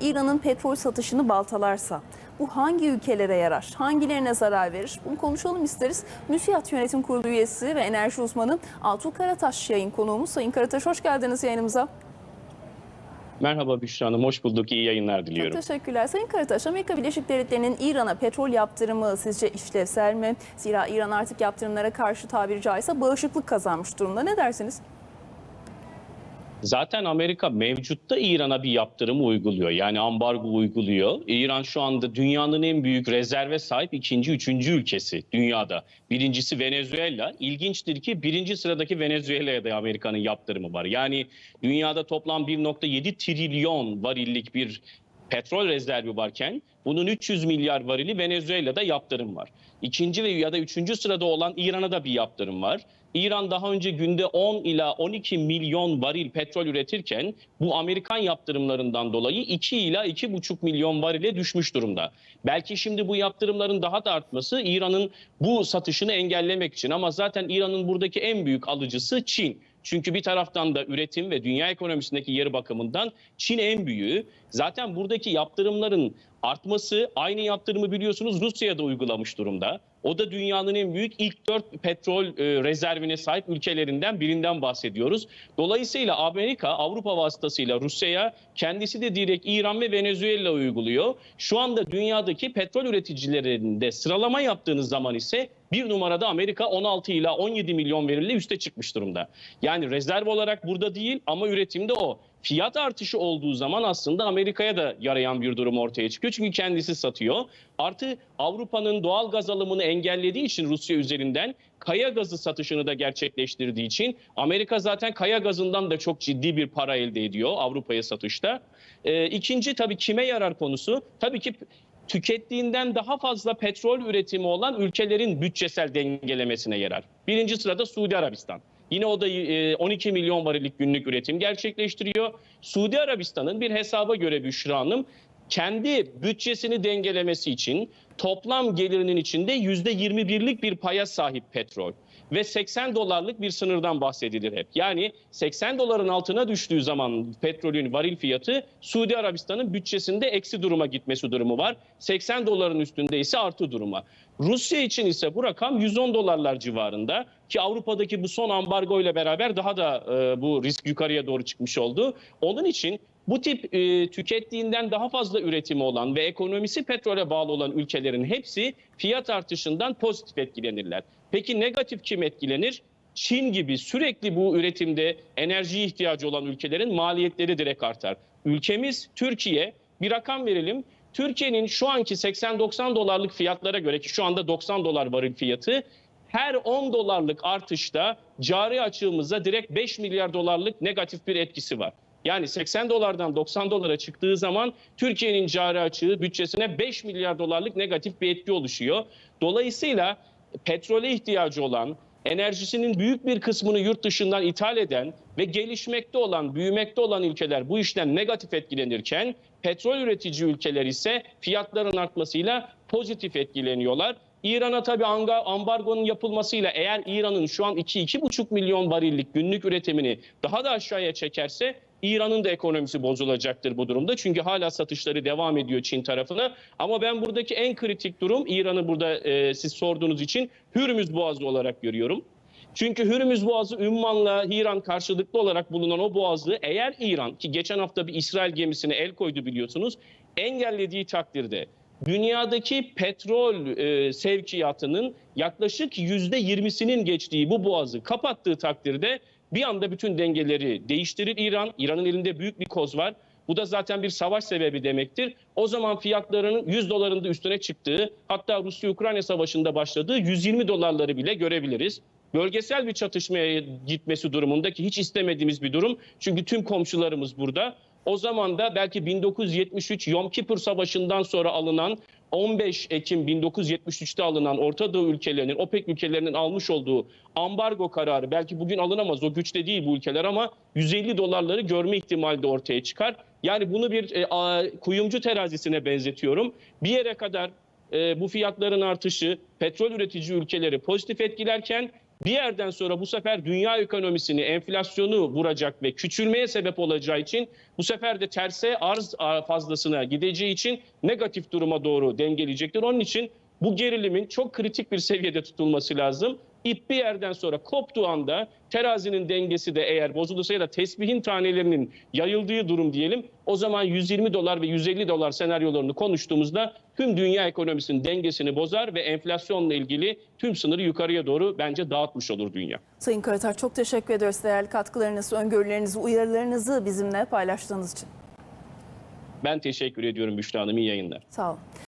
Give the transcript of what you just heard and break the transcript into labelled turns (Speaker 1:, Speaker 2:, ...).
Speaker 1: İran'ın petrol satışını baltalarsa bu hangi ülkelere yarar? Hangilerine zarar verir? Bunu konuşalım isteriz. MÜSİAD Yönetim Kurulu üyesi ve enerji uzmanı Altuğ Karataş yayın konuğumuz. Sayın Karataş hoş geldiniz yayınımıza.
Speaker 2: Merhaba Büşra Hanım, hoş bulduk. İyi yayınlar diliyorum.
Speaker 1: Çok teşekkürler. Sayın Karataş, Amerika Birleşik Devletleri'nin İran'a petrol yaptırımı sizce işlevsel mi? Zira İran artık yaptırımlara karşı tabiri caizse bağışıklık kazanmış durumda. Ne dersiniz?
Speaker 2: Zaten Amerika mevcutta İran'a bir yaptırım uyguluyor. Yani ambargo uyguluyor. İran şu anda dünyanın en büyük rezerve sahip ikinci, üçüncü ülkesi dünyada. Birincisi Venezuela. İlginçtir ki birinci sıradaki Venezuela'ya da Amerika'nın yaptırımı var. Yani dünyada toplam 1.7 trilyon varillik bir petrol rezervi varken bunun 300 milyar varili Venezuela'da yaptırım var. İkinci ve ya da üçüncü sırada olan İran'a da bir yaptırım var. İran daha önce günde 10 ila 12 milyon varil petrol üretirken bu Amerikan yaptırımlarından dolayı 2 ila 2,5 milyon varile düşmüş durumda. Belki şimdi bu yaptırımların daha da artması İran'ın bu satışını engellemek için ama zaten İran'ın buradaki en büyük alıcısı Çin. Çünkü bir taraftan da üretim ve dünya ekonomisindeki yeri bakımından Çin en büyüğü. Zaten buradaki yaptırımların artması aynı yaptırımı biliyorsunuz Rusya'da uygulamış durumda. O da dünyanın en büyük ilk dört petrol e, rezervine sahip ülkelerinden birinden bahsediyoruz. Dolayısıyla Amerika Avrupa vasıtasıyla Rusya'ya kendisi de direkt İran ve Venezuela uyguluyor. Şu anda dünyadaki petrol üreticilerinde sıralama yaptığınız zaman ise bir numarada Amerika 16 ila 17 milyon verirle üste çıkmış durumda. Yani rezerv olarak burada değil ama üretimde o. Fiyat artışı olduğu zaman aslında Amerika'ya da yarayan bir durum ortaya çıkıyor. Çünkü kendisi satıyor. Artı Avrupa'nın doğal gaz alımını engellediği için Rusya üzerinden kaya gazı satışını da gerçekleştirdiği için Amerika zaten kaya gazından da çok ciddi bir para elde ediyor Avrupa'ya satışta. Ee, ikinci tabii kime yarar konusu? Tabii ki tükettiğinden daha fazla petrol üretimi olan ülkelerin bütçesel dengelemesine yarar. Birinci sırada Suudi Arabistan. Yine o da e, 12 milyon varillik günlük üretim gerçekleştiriyor. Suudi Arabistan'ın bir hesaba göre Büşra Hanım kendi bütçesini dengelemesi için toplam gelirinin içinde %21'lik bir paya sahip petrol ve 80 dolarlık bir sınırdan bahsedilir hep. Yani 80 doların altına düştüğü zaman petrolün varil fiyatı Suudi Arabistan'ın bütçesinde eksi duruma gitmesi durumu var. 80 doların üstünde ise artı duruma. Rusya için ise bu rakam 110 dolarlar civarında ki Avrupa'daki bu son ambargo ile beraber daha da e, bu risk yukarıya doğru çıkmış oldu. Onun için bu tip e, tükettiğinden daha fazla üretimi olan ve ekonomisi petrole bağlı olan ülkelerin hepsi fiyat artışından pozitif etkilenirler. Peki negatif kim etkilenir? Çin gibi sürekli bu üretimde enerjiye ihtiyacı olan ülkelerin maliyetleri direkt artar. Ülkemiz Türkiye bir rakam verelim. Türkiye'nin şu anki 80-90 dolarlık fiyatlara göre ki şu anda 90 dolar varil fiyatı her 10 dolarlık artışta cari açığımıza direkt 5 milyar dolarlık negatif bir etkisi var. Yani 80 dolardan 90 dolara çıktığı zaman Türkiye'nin cari açığı bütçesine 5 milyar dolarlık negatif bir etki oluşuyor. Dolayısıyla petrole ihtiyacı olan, enerjisinin büyük bir kısmını yurt dışından ithal eden ve gelişmekte olan, büyümekte olan ülkeler bu işten negatif etkilenirken petrol üretici ülkeler ise fiyatların artmasıyla pozitif etkileniyorlar. İran'a anga- ambargonun yapılmasıyla eğer İran'ın şu an 2-2,5 milyon varillik günlük üretimini daha da aşağıya çekerse İran'ın da ekonomisi bozulacaktır bu durumda. Çünkü hala satışları devam ediyor Çin tarafına. Ama ben buradaki en kritik durum İran'ı burada e, siz sorduğunuz için Hürmüz Boğazı olarak görüyorum. Çünkü Hürmüz Boğazı Ümman'la İran karşılıklı olarak bulunan o boğazı eğer İran ki geçen hafta bir İsrail gemisine el koydu biliyorsunuz engellediği takdirde dünyadaki petrol e, sevkiyatının yaklaşık yüzde yirmisinin geçtiği bu boğazı kapattığı takdirde bir anda bütün dengeleri değiştirir İran. İran'ın elinde büyük bir koz var. Bu da zaten bir savaş sebebi demektir. O zaman fiyatlarının 100 doların da üstüne çıktığı hatta Rusya-Ukrayna savaşında başladığı 120 dolarları bile görebiliriz. Bölgesel bir çatışmaya gitmesi durumunda ki hiç istemediğimiz bir durum. Çünkü tüm komşularımız burada. O zaman da belki 1973 Yom Kippur Savaşı'ndan sonra alınan 15 Ekim 1973'te alınan Orta Doğu ülkelerinin, OPEC ülkelerinin almış olduğu ambargo kararı belki bugün alınamaz o güçte değil bu ülkeler ama 150 dolarları görme ihtimali de ortaya çıkar. Yani bunu bir e, a, kuyumcu terazisine benzetiyorum. Bir yere kadar e, bu fiyatların artışı petrol üretici ülkeleri pozitif etkilerken bir yerden sonra bu sefer dünya ekonomisini, enflasyonu vuracak ve küçülmeye sebep olacağı için bu sefer de terse arz fazlasına gideceği için negatif duruma doğru dengeleyecektir. Onun için bu gerilimin çok kritik bir seviyede tutulması lazım. İp bir yerden sonra koptuğu anda terazinin dengesi de eğer bozulursa ya da tesbihin tanelerinin yayıldığı durum diyelim o zaman 120 dolar ve 150 dolar senaryolarını konuştuğumuzda tüm dünya ekonomisinin dengesini bozar ve enflasyonla ilgili tüm sınırı yukarıya doğru bence dağıtmış olur dünya.
Speaker 1: Sayın Karataş çok teşekkür ediyoruz değerli katkılarınızı, öngörülerinizi, uyarılarınızı bizimle paylaştığınız için.
Speaker 2: Ben teşekkür ediyorum Büşra Hanım. İyi yayınlar.
Speaker 1: Sağ olun.